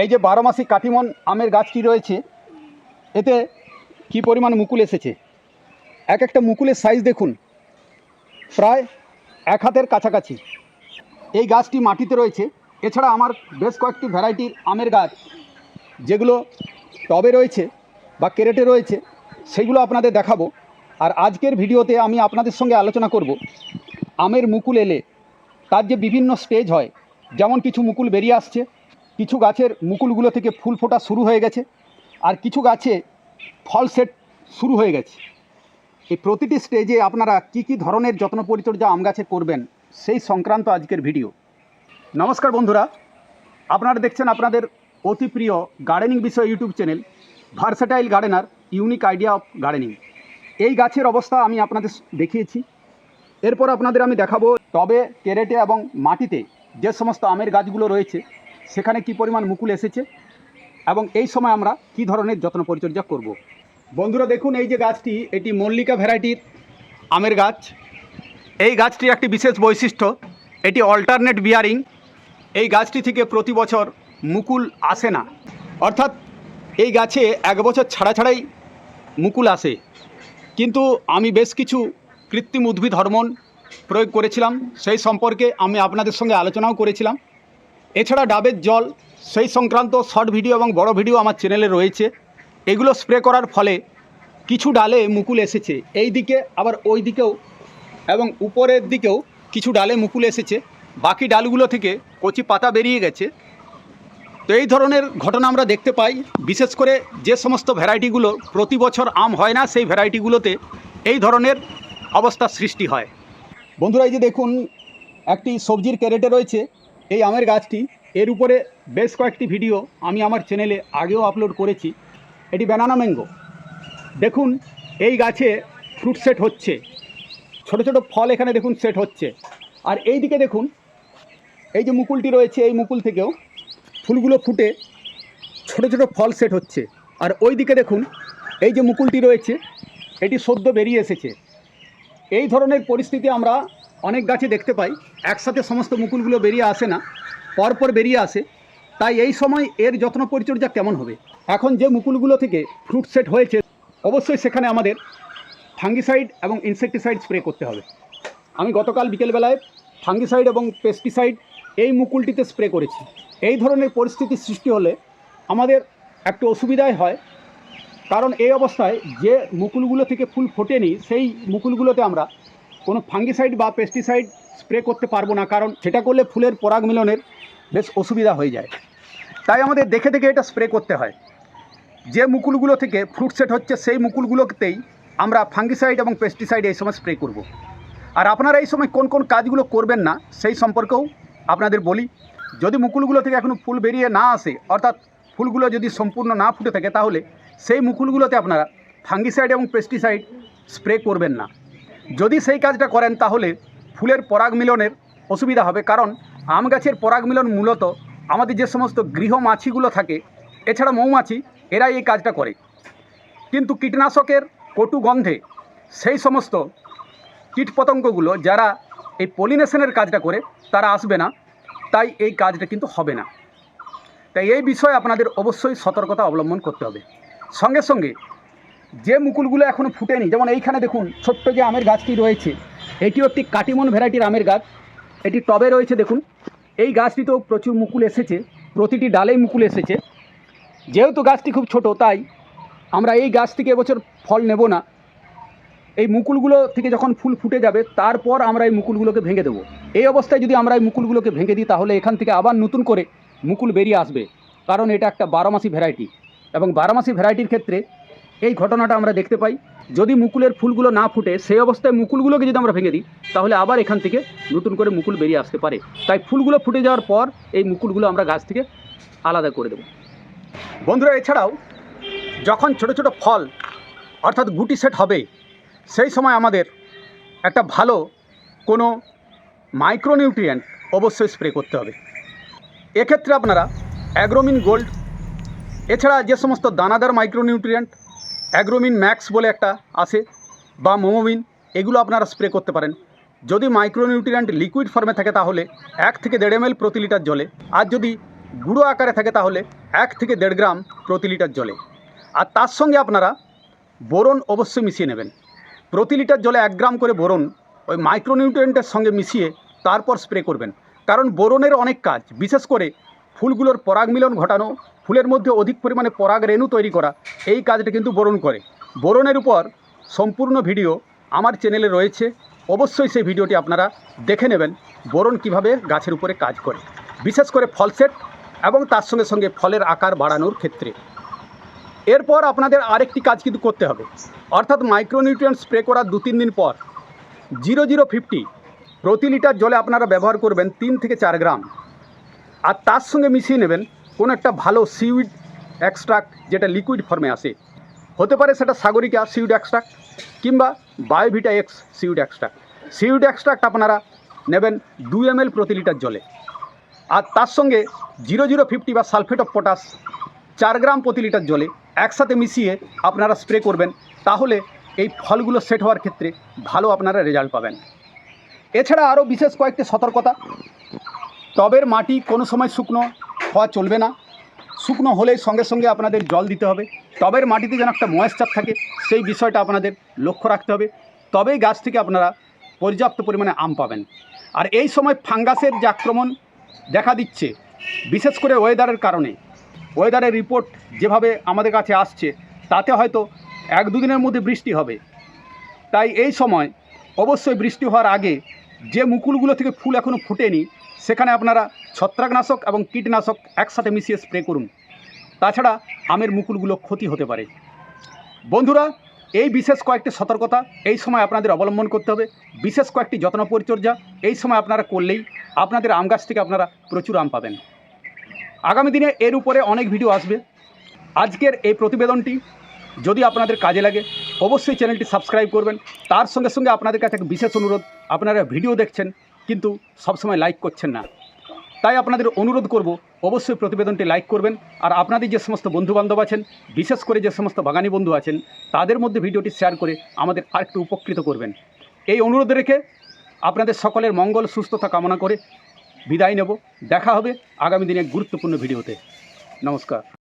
এই যে বারো মাসি কাটিমন আমের গাছটি রয়েছে, এতে কি পরিমাণ মুকুল এসেছে? এক একটা মুকুলের সাইজ দেখুন, প্রায় এক হাতের কাছাকাছি। এই গাছটি মাটিতে রয়েছে, এছাড়া আমার বেশ কয়েকটি ভ্যারাইটির আমের গাছ, যেগুলো টবে রয়েছে বা কেরেটে রয়েছে, সেগুলো আপনাদের দেখাবো। আর আজকের ভিডিওতে আমি আপনাদের সঙ্গে আলোচনা করব, আমের মুকুল এলে তার যে বিভিন্ন স্টেজ হয়, যেমন কিছু মুকুল বেরিয়ে আসছে কিছু গাছের মুকুলগুলো থেকে ফুল ফোটা শুরু হয়ে গেছে আর কিছু গাছে ফল সেট শুরু হয়ে গেছে। এই প্রতিটি স্টেজে আপনারা কি কি ধরনের যত্ন পরিচর্যা আম গাছে করবেন সেই সংক্রান্ত আজকের ভিডিও নমস্কার বন্ধুরা, আপনারা দেখছেন আপনাদের অতি প্রিয় গার্ডেনিং বিষয় YouTube channel versatile gardener unique idea of gardening এই গাছের অবস্থা আমি আপনাদের দেখিয়েছি। এরপর আপনাদের আমি দেখাবো টবে, কেরেটে এবং মাটিতে যে সমস্ত আমের গাছগুলো রয়েছে সেখানে কি পরিমাণ মুকুল এসেছে এবং এই সময় আমরা কি ধরনের যত্ন পরিচর্যা করব। বন্ধুরা দেখুন, এই যে গাছটি, এটি মল্লিকা ভ্যারাইটির আমের গাছ। এই গাছটির একটি বিশেষ বৈশিষ্ট্য, এটি অল্টারনেট বিয়ারিং এই গাছটি থেকে প্রতি বছর মুকুল আসে না। অর্থাৎ এই গাছে এক বছর ছাড়া ছাড়াই মুকুল আসে। কিন্তু আমি বেশ কিছু কৃত্রিম উদ্ভিদ হরমোন প্রয়োগ করেছিলাম। সেই সম্পর্কে আমি আপনাদের সঙ্গে আলোচনাও করেছিলাম। এছাড়া ডাবের জল, সেই সংক্রান্ত শর্ট ভিডিও এবং বড় ভিডিও আমার চ্যানেলে রয়েছে। এগুলো স্প্রে করার ফলে কিছু ডালে মুকুল এসেছে। এই দিকে আবার ওই দিকেও এবং উপরের দিকেও কিছু ডালে মুকুল এসেছে। বাকি ডালগুলো থেকে কচি পাতা বেরিয়ে গেছে। তো এই ধরনের ঘটনা আমরা দেখতে পাই। বিশেষ করে যে সমস্ত ভ্যারাইটিগুলো প্রতি বছর আম হয় না, সেই ভ্যারাইটিগুলোতে এই ধরনের অবস্থার সৃষ্টি হয়। বন্ধুরা, এই যে দেখুন, একটি সবজির ক্যারেটে রয়েছে। এই আমের গাছটি, এর উপরে বেশ কয়েকটি ভিডিও আমি আমার চ্যানেলে আগেও আপলোড করেছি। এটি ব্যানানা ম্যাঙ্গো দেখুন, এই গাছে ফ্রুট সেট হচ্ছে। ছোট ছোট ফল এখানে দেখুন সেট হচ্ছে। আর এই দিকে দেখুন, এই যে মুকুলটি রয়েছে এই মুকুল থেকেও ফুলগুলো ফুটে ছোট ছোট ফল সেট হচ্ছে। আর ওই দিকে দেখুন, এই যে মুকুলটি রয়েছে, এটি সদ্য বেরিয়ে এসেছে। এই ধরনের পরিস্থিতি আমরা অনেক গাছে দেখতে পাই, একসাথে সমস্ত মুকুলগুলো বেরিয়ে আসে না, পরপর বেরিয়ে আসে। তাই এই সময় এর যত্ন পরিচর্যা কেমন হবে? এখন যে মুকুলগুলো থেকে ফ্রুট সেট হয়েছে, অবশ্যই সেখানে আমাদের ফাঙ্গিসাইড এবং ইনসেকটিসাইড স্প্রে করতে হবে। আমি গতকাল বিকেলবেলায় ফাঙ্গিসাইড এবং পেস্টিসাইড এই মুকুলটিতে স্প্রে করেছি। এই ধরনের পরিস্থিতির সৃষ্টি হলে আমাদের একটু অসুবিধাই হয়, কারণ এই অবস্থায় যে মুকুলগুলো থেকে ফুল ফোটেনি, সেই মুকুলগুলোতে আমরা কোনো ফাঙ্গিসাইড বা পেস্টিসাইড স্প্রে করতে পারব না, কারণ সেটা করলে ফুলের পরাগ মিলনের বেশ অসুবিধা হয়ে যায়। তাই আমাদের দেখে দেখে এটা স্প্রে করতে হয়। যে মুকুলগুলো থেকে ফ্রুট সেট হচ্ছে, সেই মুকুলগুলোতেই আমরা ফাঙ্গিসাইড এবং পেস্টিসাইড এই সময় স্প্রে করব। আর আপনারা এই সময় কোন কোন কাজগুলো করবেন না, সেই সম্পর্কেও আপনাদের বলি। যদি মুকুলগুলো থেকে এখনও ফুল বেরিয়ে না আসে, অর্থাৎ ফুলগুলো যদি সম্পূর্ণ না ফুটে থাকে, তাহলে সেই মুকুলগুলোতে আপনারা ফাঙ্গিসাইড এবং পেস্টিসাইড স্প্রে করবেন না। যদি সেই কাজটা করেন তাহলে ফুলের পরাগ মিলনের অসুবিধা হবে, কারণ আম গাছের পরাগ মিলন মূলত আমাদের যে সমস্ত গৃহ মাছিগুলো থাকে, এছাড়া মৌমাছি এরাই এই কাজটা করে। কিন্তু কীটনাশকের কটু গন্ধে সেই সমস্ত কীটপতঙ্গগুলো যারা এই পলিনেশনের কাজটা করে, তারা আসবে না, তাই এই কাজটা কিন্তু হবে না। তাই এই বিষয়ে আপনাদের অবশ্যই সতর্কতা অবলম্বন করতে হবে। সঙ্গে সঙ্গে যে মুকুলগুলো এখনও ফুটেনি, যেমন এইখানে দেখুন, ছোট্ট যে আমের গাছটি রয়েছে এটিও একটি কাটিমন ভ্যারাইটির আমের গাছ। এটি টবে রয়েছে, দেখুন। এই গাছটিতেও প্রচুর মুকুল এসেছে, প্রতিটি ডালেই মুকুল এসেছে। যেহেতু গাছটি খুব ছোট, তাই আমরা এই গাছ থেকে এবছর ফল নেব না। এই মুকুলগুলো থেকে যখন ফুল ফুটে যাবে, তারপর আমরা এই মুকুলগুলোকে ভেঙে দেবো। এই অবস্থায় যদি আমরা এই মুকুলগুলোকে ভেঙে দিই, তাহলে এখান থেকে আবার নতুন করে মুকুল বেরিয়ে আসবে। কারণ এটা একটা বারোমাসি ভ্যারাইটি এবং বারোমাসি ভ্যারাইটির ক্ষেত্রে এই ঘটনাটা আমরা দেখতে পাই। যদি মুকুলের ফুলগুলো না ফুটে, সেই অবস্থায় মুকুলগুলোকে যদি আমরা ভেঙে দিই, তাহলে আবার এখান থেকে নতুন করে মুকুল বেরিয়ে আসতে পারে। তাই ফুলগুলো ফুটে যাওয়ার পর এই মুকুলগুলো আমরা গাছ থেকে আলাদা করে দেবো। বন্ধুরা, এছাড়াও যখন ছোট ছোট ফল, অর্থাৎ গুটি সেট হবে, সেই সময় আমাদের একটা ভালো কোনো মাইক্রোনিউট্রিয়েন্ট অবশ্যই স্প্রে করতে হবে। এক্ষেত্রে আপনারা অ্যাগ্রোমিন গোল্ড, এছাড়া যে সমস্ত দানাদার মাইক্রোনিউট্রিয়েন্ট অ্যাগ্রোমিন ম্যাক্স বলে একটা আছে বা মোমোমিন, এগুলো আপনারা স্প্রে করতে পারেন। যদি মাইক্রোনিউট্রিয়েন্ট লিকুইড ফর্মে থাকে তাহলে এক থেকে দেড় এম প্রতি লিটার জলে, আর যদি গুঁড়ো আকারে থাকে তাহলে এক থেকে দেড় গ্রাম প্রতি লিটার জলে। আর তার সঙ্গে আপনারা বোরন অবশ্যই মিশিয়ে নেবেন। প্রতি লিটার জলে এক গ্রাম করে বোরন ওই মাইক্রোনিউট্রিয়েন্টের সঙ্গে মিশিয়ে তারপর স্প্রে করবেন। কারণ বোরনের অনেক কাজ, বিশেষ করে ফুলগুলোর পরাগ মিলন ঘটানো, ফুলের মধ্যে অধিক পরিমাণে পরাগ রেণু তৈরি করা, এই কাজটা কিন্তু বোরন করে। বোরনের উপর সম্পূর্ণ ভিডিও আমার চ্যানেলে রয়েছে। অবশ্যই সেই ভিডিওটি আপনারা দেখে নেবেন বোরন কীভাবে গাছের উপরে কাজ করে। বিশেষ করে ফল সেট এবং তার সঙ্গে সঙ্গে ফলের আকার বাড়ানোর ক্ষেত্রে। এরপর আপনাদের আরেকটি কাজ কিন্তু করতে হবে। অর্থাৎ মাইক্রোনিউট্রিয়েন্ট স্প্রে করার দু তিন দিন পর জিরো জিরো ফিফটি প্রতি লিটার জলে আপনারা ব্যবহার করবেন তিন থেকে চার গ্রাম। আর তার সঙ্গে মিশিয়ে নেবেন কোনো একটা ভালো সিউইড এক্সট্রাক্ট যেটা লিকুইড ফর্মে আসে। হতে পারে সেটা সাগরিকা সিউড এক্সট্রাক্ট কিংবা Biovita X seaweed extract seaweed extract আপনারা নেবেন দুই এম প্রতি লিটার জলে। আর তার সঙ্গে জিরো জিরো ফিফটি বা সালফেট অফ পটাশ চার গ্রাম প্রতি লিটার জলে একসাথে মিশিয়ে আপনারা স্প্রে করবেন, তাহলে এই ফলগুলো সেট হওয়ার ক্ষেত্রে ভালো আপনারা রেজাল্ট পাবেন। এছাড়া আরও বিশেষ কয়েকটি সতর্কতা। টবের মাটি কোনো সময় শুকনো হওয়া চলবে না। শুকনো হলেই সঙ্গে সঙ্গে আপনাদের জল দিতে হবে। টবের মাটিতে যেন একটা ময়েশ্চার থাকে, সেই বিষয়টা আপনাদের লক্ষ্য রাখতে হবে। তবেই গাছ থেকে আপনারা পর্যাপ্ত পরিমাণে আম পাবেন। আর এই সময় ফাঙ্গাসের যে আক্রমণ দেখা দিচ্ছে, বিশেষ করে ওয়েদারের কারণে, ওয়েদারের রিপোর্ট যেভাবে আমাদের কাছে আসছে, তাতে হয়তো এক দুদিনের মধ্যে বৃষ্টি হবে। তাই এই সময় অবশ্যই বৃষ্টি হওয়ার আগে যে মুকুলগুলো থেকে ফুল এখনও ফুটেনি সেখানে আপনারা ছত্রাকনাশক এবং কীটনাশক একসাথে মিশিয়ে স্প্রে করুন। তাছাড়া আমের মুকুলগুলো ক্ষতি হতে পারে। বন্ধুরা, এই বিশেষ কয়েকটি সতর্কতা এই সময় আপনাদের অবলম্বন করতে হবে। বিশেষ কয়েকটি যত্ন পরিচর্যা এই সময় আপনারা করলেই আপনাদের আম গাছ থেকে আপনারা প্রচুর আম পাবেন। আগামী দিনে এর উপরে অনেক ভিডিও আসবে। আজকের এই প্রতিবেদনটি যদি আপনাদের কাজে লাগে, অবশ্যই চ্যানেলটি সাবস্ক্রাইব করবেন। তার সঙ্গে সঙ্গে আপনাদের কাছে একটা বিশেষ অনুরোধ, আপনারা ভিডিও দেখছেন কিন্তু সবসময় লাইক করছেন না। তাই আপনাদের অনুরোধ করব, অবশ্যই প্রতিবেদনটি লাইক করবেন। আর আপনাদের যে সমস্ত বন্ধুবান্ধব আছেন, বিশেষ করে যে সমস্ত বাগানি বন্ধু আছেন, তাদের মধ্যে ভিডিওটি শেয়ার করে আমাদের আরেকটু উপকৃত করবেন। এই অনুরোধ রেখে আপনাদের সকলের মঙ্গল, সুস্থতা কামনা করে বিদায় নেব। দেখা হবে আগামী দিনে গুরুত্বপূর্ণ ভিডিওতে। নমস্কার।